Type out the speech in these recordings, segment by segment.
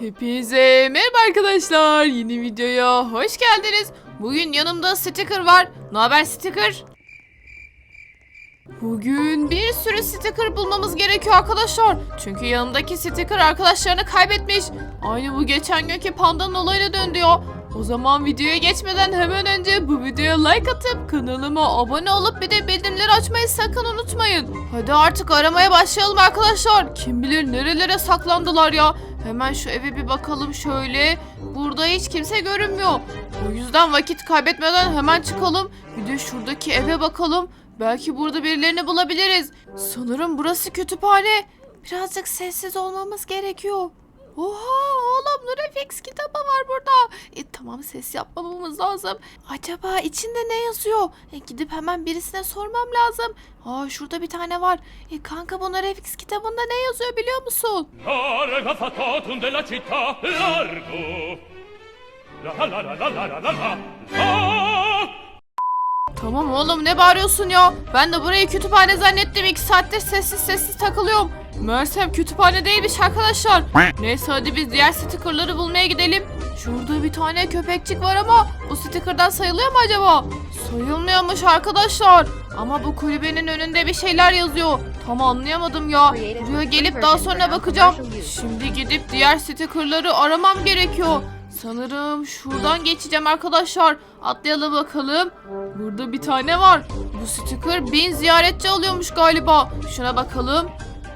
Hepinize merhaba arkadaşlar. Yeni videoya hoş geldiniz. Bugün yanımda sticker var. Ne haber sticker? Bugün bir sürü sticker bulmamız gerekiyor arkadaşlar. Çünkü yanımdaki sticker arkadaşlarını kaybetmiş. Aynı bu geçen günkü pandanın olayına döndü ya. O zaman videoya geçmeden hemen önce bu videoya like atıp kanalıma abone olup bir de bildirimleri açmayı sakın unutmayın. Hadi artık aramaya başlayalım arkadaşlar. Kim bilir nerelere saklandılar ya. Hemen şu eve bir bakalım şöyle. Burada hiç kimse görünmüyor. O yüzden vakit kaybetmeden hemen çıkalım. Bir de şuradaki eve bakalım. Belki burada birilerini bulabiliriz. Sanırım burası kütüphane. Birazcık sessiz olmamız gerekiyor. Oha oğlum Nurefix kitabı var burada. E, tamam ses yapmamamız lazım. Acaba içinde ne yazıyor? E, gidip hemen birisine sormam lazım. Aa şurada bir tane var. E, kanka bu Nurefix kitabında ne yazıyor biliyor musun? Tamam oğlum ne bağırıyorsun ya? Ben de burayı kütüphane zannettim. İki saattir sessiz sessiz takılıyorum. Meğersem kütüphane değilmiş arkadaşlar. Neyse hadi biz diğer stickerları bulmaya gidelim. Şurada bir tane köpekçik var ama bu stickerdan sayılıyor mu acaba? Sayılmıyormuş arkadaşlar. Ama bu kulübenin önünde bir şeyler yazıyor. Tam anlayamadım ya. Buraya gelip daha sonra bakacağım. Şimdi gidip diğer stickerları aramam gerekiyor. Sanırım şuradan geçeceğim arkadaşlar. Atlayalım bakalım. Burada bir tane var. Bu sticker 1000 ziyaretçi alıyormuş galiba. Şuna bakalım.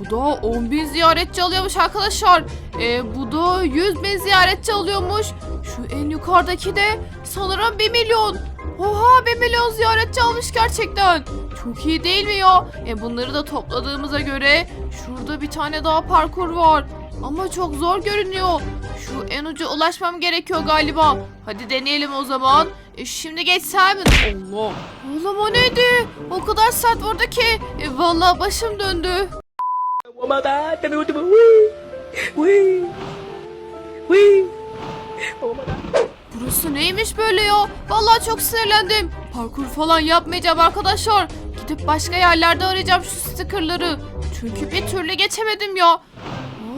Bu da 10 bin ziyaretçi alıyormuş arkadaşlar. Ee, bu da 100 bin ziyaretçi alıyormuş. Şu en yukarıdaki de sanırım 1 milyon. Oha 1 milyon ziyaretçi almış gerçekten. Çok iyi değil mi ya? E bunları da topladığımıza göre şurada bir tane daha parkur var. Ama çok zor görünüyor. Şu en uca ulaşmam gerekiyor galiba. Hadi deneyelim o zaman. E, şimdi geçsem. Allah. Oğlum o neydi? O kadar sert vurdu ki. E, vallahi başım döndü. Wee! Wee! Wee! Oh my god. Burası neymiş böyle ya? Vallahi çok sinirlendim. Parkur falan yapmayacağım arkadaşlar. Gidip başka yerlerde arayacağım şu stickerları. Çünkü bir türlü geçemedim ya.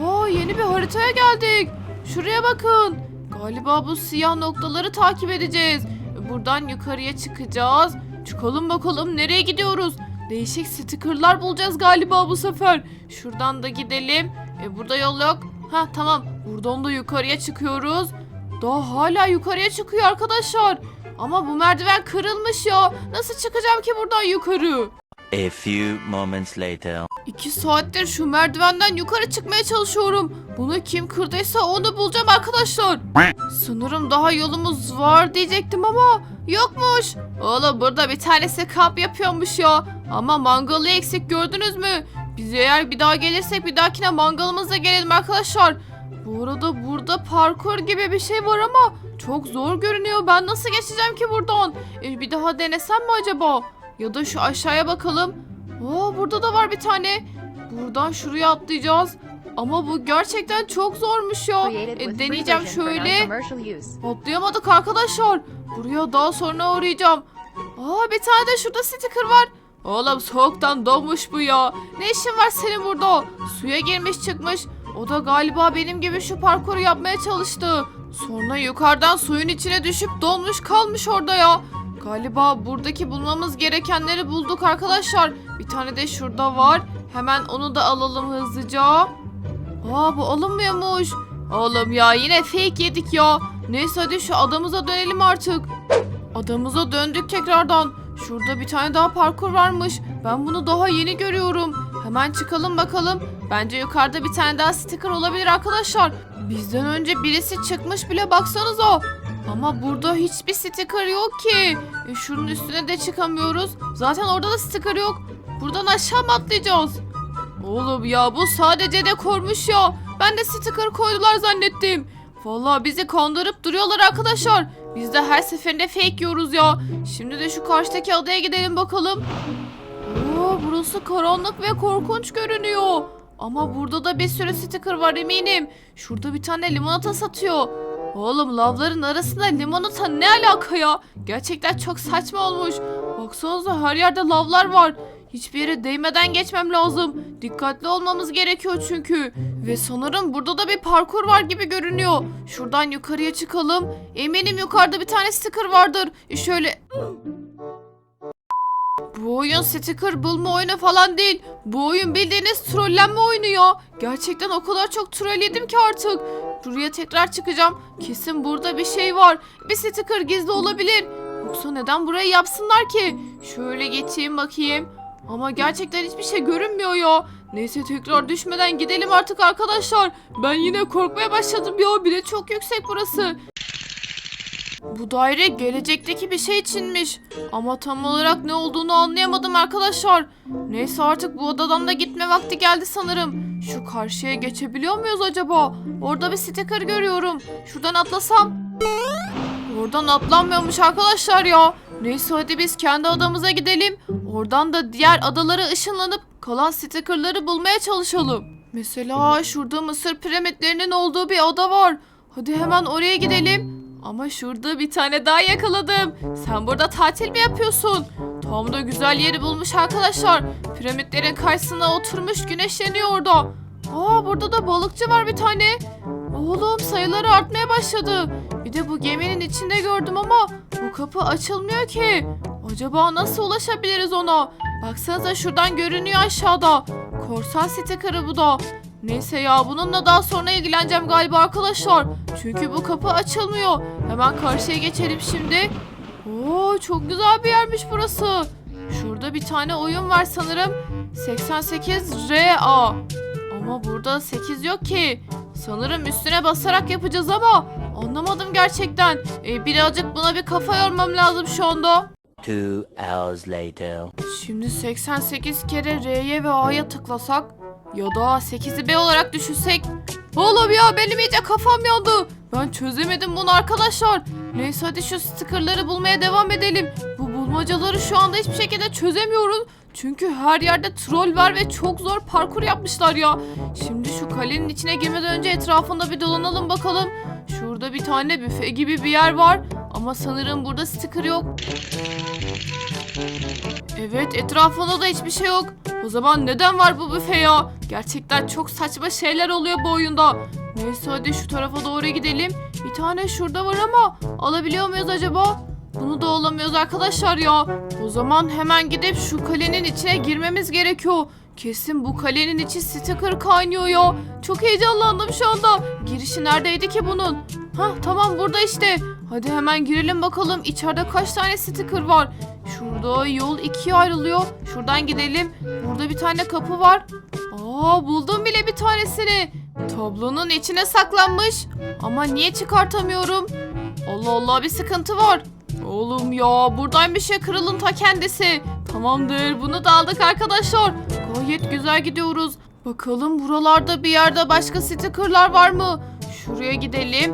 Aa yeni bir haritaya geldik. Şuraya bakın. Galiba bu siyah noktaları takip edeceğiz. Buradan yukarıya çıkacağız. Çıkalım bakalım nereye gidiyoruz? Değişik stickerlar bulacağız galiba bu sefer. Şuradan da gidelim. E, burada yol yok. Ha tamam. Buradan da yukarıya çıkıyoruz. Daha hala yukarıya çıkıyor arkadaşlar. Ama bu merdiven kırılmış ya. Nasıl çıkacağım ki buradan yukarı? A few moments later. İki saattir şu merdivenden yukarı çıkmaya çalışıyorum. Bunu kim kırdıysa onu bulacağım arkadaşlar. Sanırım daha yolumuz var diyecektim ama yokmuş. Oğlum burada bir tanesi kamp yapıyormuş ya. Ama mangalı eksik gördünüz mü? Biz eğer bir daha gelirsek bir dahakine mangalımızla gelelim arkadaşlar. Bu arada burada parkur gibi bir şey var ama çok zor görünüyor. Ben nasıl geçeceğim ki buradan? E, bir daha denesem mi acaba? Ya da şu aşağıya bakalım. Aa burada da var bir tane. Buradan şuraya atlayacağız. Ama bu gerçekten çok zormuş ya. E, deneyeceğim şöyle. Atlayamadık arkadaşlar. Buraya daha sonra uğrayacağım. Aa bir tane de şurada sticker var. Oğlum soğuktan donmuş bu ya. Ne işin var senin burada? Suya girmiş çıkmış. O da galiba benim gibi şu parkuru yapmaya çalıştı. Sonra yukarıdan suyun içine düşüp donmuş kalmış orada ya. Galiba buradaki bulmamız gerekenleri bulduk arkadaşlar. Bir tane de şurada var. Hemen onu da alalım hızlıca. Aa bu alınmıyormuş. Oğlum ya yine fake yedik ya. Neyse hadi şu adamıza dönelim artık. Adamıza döndük tekrardan. Şurada bir tane daha parkur varmış. Ben bunu daha yeni görüyorum. Hemen çıkalım bakalım. Bence yukarıda bir tane daha sticker olabilir arkadaşlar. Bizden önce birisi çıkmış bile baksanıza. Ama burada hiçbir sticker yok ki. E, şunun üstüne de çıkamıyoruz. Zaten orada da sticker yok. Buradan aşağı mı atlayacağız? Oğlum ya bu sadece dekormuş ya. Ben de sticker koydular zannettim. Vallahi bizi kandırıp duruyorlar arkadaşlar. Biz de her seferinde fake yiyoruz ya. Şimdi de şu karşıdaki adaya gidelim bakalım. Oo, burası karanlık ve korkunç görünüyor. Ama burada da bir sürü sticker var eminim. Şurada bir tane limonata satıyor. Oğlum lavların arasında limonata ne alaka ya? Gerçekten çok saçma olmuş. Baksanıza her yerde lavlar var. Hiçbir yere değmeden geçmem lazım. Dikkatli olmamız gerekiyor çünkü. Ve sanırım burada da bir parkur var gibi görünüyor. Şuradan yukarıya çıkalım. Eminim yukarıda bir tane sticker vardır. Şöyle... Bu oyun sticker bulma oyunu falan değil. Bu oyun bildiğiniz trollenme oyunu ya. Gerçekten o kadar çok troll yedim ki artık. Buraya tekrar çıkacağım. Kesin burada bir şey var. Bir sticker gizli olabilir. Yoksa neden burayı yapsınlar ki? Şöyle geçeyim bakayım. Ama gerçekten hiçbir şey görünmüyor ya. Neyse tekrar düşmeden gidelim artık arkadaşlar. Ben yine korkmaya başladım ya. Bir de çok yüksek burası. Bu daire gelecekteki bir şey içinmiş. Ama tam olarak ne olduğunu anlayamadım arkadaşlar. Neyse artık bu odadan da gitme vakti geldi sanırım. Şu karşıya geçebiliyor muyuz acaba? Orada bir sticker görüyorum. Şuradan atlasam. Oradan atlanmıyormuş arkadaşlar ya. Neyse hadi biz kendi adamıza gidelim. Oradan da diğer adalara ışınlanıp kalan stickerları bulmaya çalışalım. Mesela şurada Mısır piramitlerinin olduğu bir ada var. Hadi hemen oraya gidelim. Ama şurada bir tane daha yakaladım. Sen burada tatil mi yapıyorsun? Tam da güzel yeri bulmuş arkadaşlar. Piramitlerin karşısına oturmuş güneşleniyor orada. Aa burada da balıkçı var bir tane. Oğlum sayıları artmaya başladı. Bir de bu geminin içinde gördüm ama bu kapı açılmıyor ki. Acaba nasıl ulaşabiliriz ona? Baksanıza şuradan görünüyor aşağıda. Korsan sticker'ı bu da. Neyse ya bununla daha sonra ilgileneceğim galiba arkadaşlar. Çünkü bu kapı açılmıyor. Hemen karşıya geçelim şimdi. Oo çok güzel bir yermiş burası. Şurada bir tane oyun var sanırım. 88 RA. Ama burada 8 yok ki. Sanırım üstüne basarak yapacağız ama anlamadım gerçekten. Ee, birazcık buna bir kafa yormam lazım şu anda. Two hours later. Şimdi 88 kere R'ye ve A'ya tıklasak ya da 8'i B olarak düşünsek. Oğlum ya benim iyice kafam yandı. Ben çözemedim bunu arkadaşlar. Neyse hadi şu stickerları bulmaya devam edelim. Bu bulmacaları şu anda hiçbir şekilde çözemiyoruz. Çünkü her yerde troll var ve çok zor parkur yapmışlar ya. Şimdi şu kalenin içine girmeden önce etrafında bir dolanalım bakalım. Şurada bir tane büfe gibi bir yer var. Ama sanırım burada sticker yok. Evet etrafında da hiçbir şey yok. O zaman neden var bu büfe ya? Gerçekten çok saçma şeyler oluyor bu oyunda. Neyse hadi şu tarafa doğru gidelim. Bir tane şurada var ama alabiliyor muyuz acaba? Bunu da alamıyoruz arkadaşlar ya. O zaman hemen gidip şu kalenin içine girmemiz gerekiyor. Kesin bu kalenin içi sticker kaynıyor ya. Çok heyecanlandım şu anda. Girişi neredeydi ki bunun? Hah tamam burada işte. Hadi hemen girelim bakalım içeride kaç tane sticker var. Şurada yol ikiye ayrılıyor. Şuradan gidelim. Burada bir tane kapı var. Aa buldum bile bir tanesini. Tablonun içine saklanmış. Ama niye çıkartamıyorum? Allah Allah bir sıkıntı var. Oğlum ya buradaymış ya kırılın ta kendisi. Tamamdır bunu da aldık arkadaşlar. Gayet güzel gidiyoruz. Bakalım buralarda bir yerde başka stickerlar var mı? Şuraya gidelim.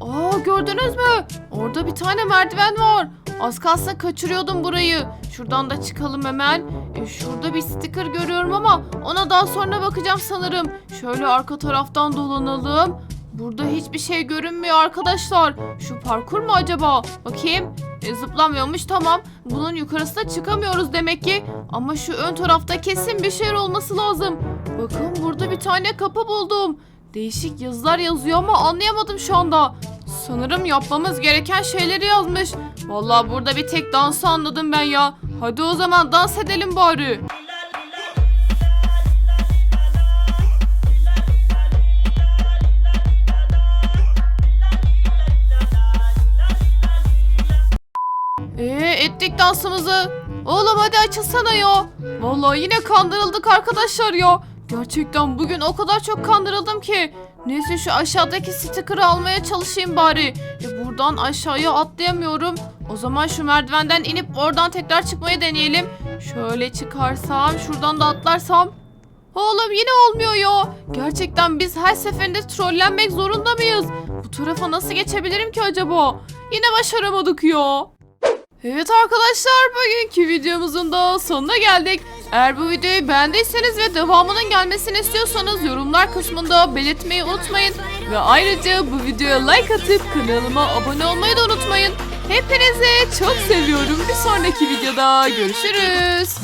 Aa gördünüz mü? Orada bir tane merdiven var. Az kalsın kaçırıyordum burayı. Şuradan da çıkalım hemen. E, şurada bir sticker görüyorum ama ona daha sonra bakacağım sanırım. Şöyle arka taraftan dolanalım. Burada hiçbir şey görünmüyor arkadaşlar. Şu parkur mu acaba? Bakayım. E, zıplamıyormuş tamam. Bunun yukarısına çıkamıyoruz demek ki. Ama şu ön tarafta kesin bir şey olması lazım. Bakın burada bir tane kapı buldum. Değişik yazılar yazıyor ama anlayamadım şu anda. Sanırım yapmamız gereken şeyleri yazmış. Vallahi burada bir tek dansı anladım ben ya. Hadi o zaman dans edelim bari. Ee, ettik dansımızı. Oğlum hadi açılsana ya. Vallahi yine kandırıldık arkadaşlar ya. Gerçekten bugün o kadar çok kandırıldım ki. Neyse şu aşağıdaki sticker'ı almaya çalışayım bari. E, buradan aşağıya atlayamıyorum. O zaman şu merdivenden inip oradan tekrar çıkmayı deneyelim. Şöyle çıkarsam, şuradan da atlarsam. Oğlum yine olmuyor ya. Gerçekten biz her seferinde trollenmek zorunda mıyız? Bu tarafa nasıl geçebilirim ki acaba? Yine başaramadık ya. Evet arkadaşlar bugünkü videomuzun da sonuna geldik. Eğer bu videoyu beğendiyseniz ve devamının gelmesini istiyorsanız yorumlar kısmında belirtmeyi unutmayın. Ve ayrıca bu videoya like atıp kanalıma abone olmayı da unutmayın. Hepinizi çok seviyorum. Bir sonraki videoda görüşürüz.